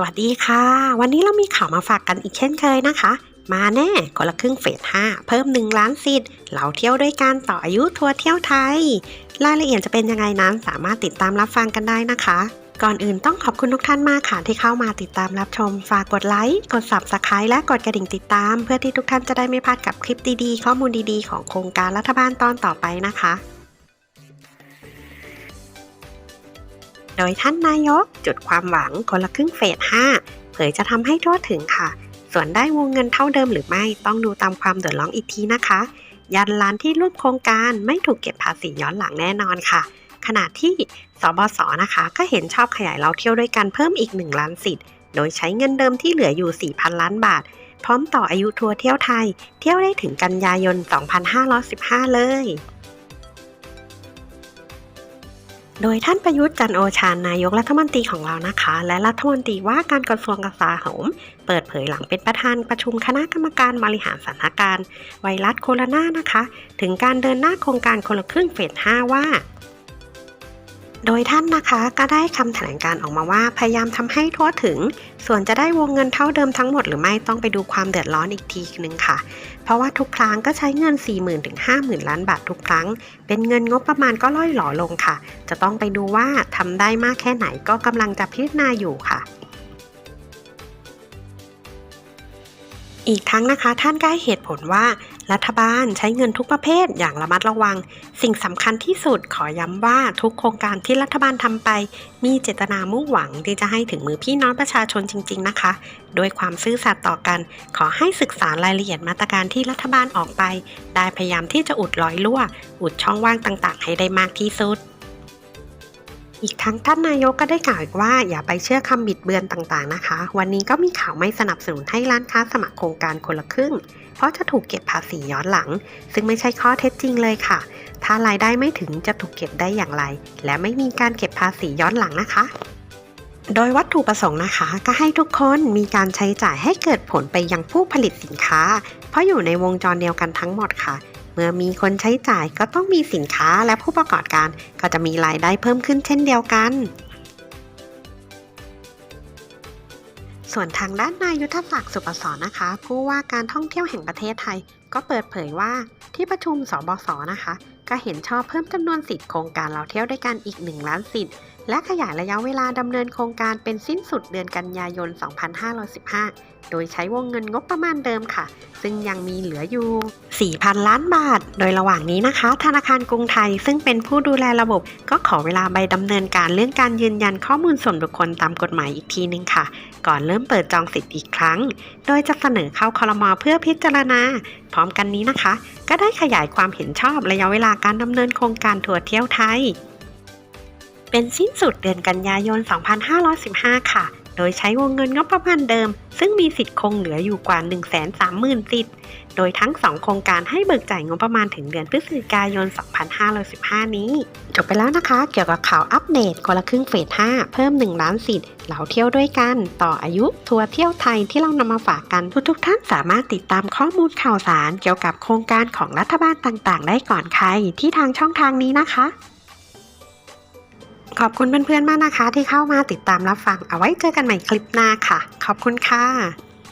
สวัสดีค่ะ วันนี้เรามีข่าวมาฝากกันอีกเช่นเคยนะคะ มาแน่คนละครึ่งเฟส 5 เพิ่ม 1 ล้านสิทธิ์เราเที่ยวด้วยการต่ออายุทัวร์เที่ยวไทย รายละเอียดจะเป็นยังไงนั้นสามารถติดตามรับฟังกันได้นะคะ ก่อนอื่นต้องขอบคุณทุกท่านมากค่ะที่เข้ามาติดตามรับชม ฝากกดไลค์กด Subscribe และกดกระดิ่งติดตาม เพื่อที่ทุกท่านจะได้ไม่พลาดกับคลิปดีๆ ข้อมูลดีๆ ของโครงการรัฐบาลตอนต่อไปนะคะ โดยท่านนายกจุดความหวังคนละครึ่งเฟส 5 เผยจะทำให้ทั่วถึงค่ะ ส่วนได้วงเงินเท่าเดิมหรือไม่ต้องดูตามความเดือดร้อนอีกทีนะคะ ยันร้านที่ร่วมโครงการไม่ถูกเก็บภาษีย้อนหลังแน่นอนค่ะ ขณะที่สบสนะคะ ก็เห็นชอบขยายเราเที่ยวด้วยกันเพิ่มอีก 1 ล้านสิทธิ์ โดยใช้เงินเดิมที่เหลืออยู่ 4,000 ล้านบาท พร้อมต่ออายุทัวร์เที่ยวไทย เที่ยวได้ถึงกันยายน 2515 เลย โดยท่านประยุทธ์จันโอชานายกรัฐมนตรีของเรานะคะ และรัฐมนตรีว่าการกระทรวงกลาโหมเปิดเผยหลังเป็นประธานประชุมคณะกรรมการบริหารสถานการณ์ไวรัสโคโรนานะคะ ถึงการเดินหน้าโครงการคนละครึ่งเฟส 5 ว่า โดยท่านนะคะก็ได้คำแถลงการออกมาว่า พยายามทำให้ทั่วถึง ส่วนจะได้วงเงินเท่าเดิมทั้งหมดหรือไม่ต้องไปดูความเดือดร้อนอีกทีหนึ่งค่ะ เพราะว่าทุกครั้งก็ใช้เงิน 40,000ถึง50,000 ล้านบาททุกครั้ง เป็นเงินงบประมาณก็ล่อยหล่อลงค่ะ จะต้องไปดูว่าทำได้มากแค่ไหนก็กำลังจะพิจารณาอยู่ค่ะอีกทั้งนะคะท่านก็ให้เหตุผลว่า รัฐบาลใช้เงินทุกประเภทอย่างระมัดระวัง สิ่งสำคัญที่สุดขอย้ำว่าทุกโครงการที่รัฐบาลทำไป มีเจตนามุ่งหวังที่จะให้ถึงมือพี่น้องประชาชนจริง ๆ นะคะ โดยความซื่อสัตย์ต่อกัน ขอให้ศึกษารายละเอียดมาตรการที่รัฐบาลออกไป ได้พยายามที่จะอุดรอยรั่ว อุดช่องว่างต่าง ๆ ให้ได้มากที่สุด อีกทั้งท่านนายกก็ได้กล่าวอีกว่าอย่าไปเชื่อคำบิดเบือนต่างๆนะคะ วันนี้ก็มีข่าวไม่สนับสนุนให้ร้านค้าสมัครโครงการคนละครึ่ง เพราะจะถูกเก็บภาษีย้อนหลัง ซึ่งไม่ใช่ข้อเท็จจริงเลยค่ะ ถ้ารายได้ไม่ถึงจะถูกเก็บได้อย่างไร และไม่มีการเก็บภาษีย้อนหลังนะคะโดยวัตถุประสงค์นะคะ ก็ให้ทุกคนมีการใช้จ่ายให้เกิดผลไปยังผู้ผลิตสินค้า เพราะอยู่ในวงจรเดียวกันทั้งหมดค่ะ มื่อมีคนใช้จ่ายก็ต้องมีสินค้าและผู้ประกอบการก็จะมีรายได้เพิ่มขึ้นเช่นเดียวกัน ส่วนทางด้านนายยุทธศักดิ์สุปศรนะคะ ผู้ว่าการท่องเที่ยวแห่งประเทศไทย ก็เปิดเผยว่าที่ประชุมสบศนะคะ ก็เห็นชอบเพิ่มจำนวนสิทธิ์โครงการเราเที่ยวด้วยกันอีก 1 ล้านสิทธิ์ และขยายระยะเวลาดำเนินโครงการเป็นสิ้นสุดเดือนกันยายน 2515 โดยใช้วงเงินงบประมาณเดิมค่ะ ซึ่งยังมีเหลืออยู่ 4,000 ล้านบาท โดยระหว่างนี้นะคะ ธนาคารกรุงไทยซึ่งเป็นผู้ดูแลระบบ ก็ขอเวลาใบดำเนินการเรื่องการยืนยันข้อมูลส่วนบุคคลตามกฎหมายอีกทีนึงค่ะ ก่อนเริ่มเปิดจองสิทธิ์อีกครั้ง โดยจะเสนอเข้าคลมอเพื่อพิจารณา พร้อมกันนี้นะคะ ก็ได้ขยายความเห็นชอบระยะเวลาการดำเนินโครงการทัวร์เที่ยวไทย เป็นสิ้นสุดเดือนกันยายน 2515 ค่ะ โดยใช้วงเงินงบประมาณเดิม ซึ่งมีสิทธิ์คงเหลืออยู่กว่า 130,000 สิทธิ์ โดยทั้ง 2 โครงการให้เบิกจ่ายงบประมาณถึงเดือนพฤศจิกายน 2515 นี้ จบไปแล้วนะคะ เกี่ยวกับข่าวอัปเดตคนละครึ่งเฟส 5 เพิ่ม 1 ล้านสิทธิ์ เหล่าเที่ยวด้วยกัน ต่ออายุทัวร์เที่ยวไทยที่เรานำมาฝากกันทุกๆท่านสามารถติดตามข้อมูลข่าวสาร เกี่ยวกับโครงการของรัฐบาลต่างๆ ได้ก่อนใครที่ทางช่องทางนี้นะคะ ขอบคุณเพื่อนๆมากนะคะ ที่เข้ามาติดตามรับฟังเอาไว้เจอกันใหม่คลิปหน้าค่ะ ขอบคุณค่ะ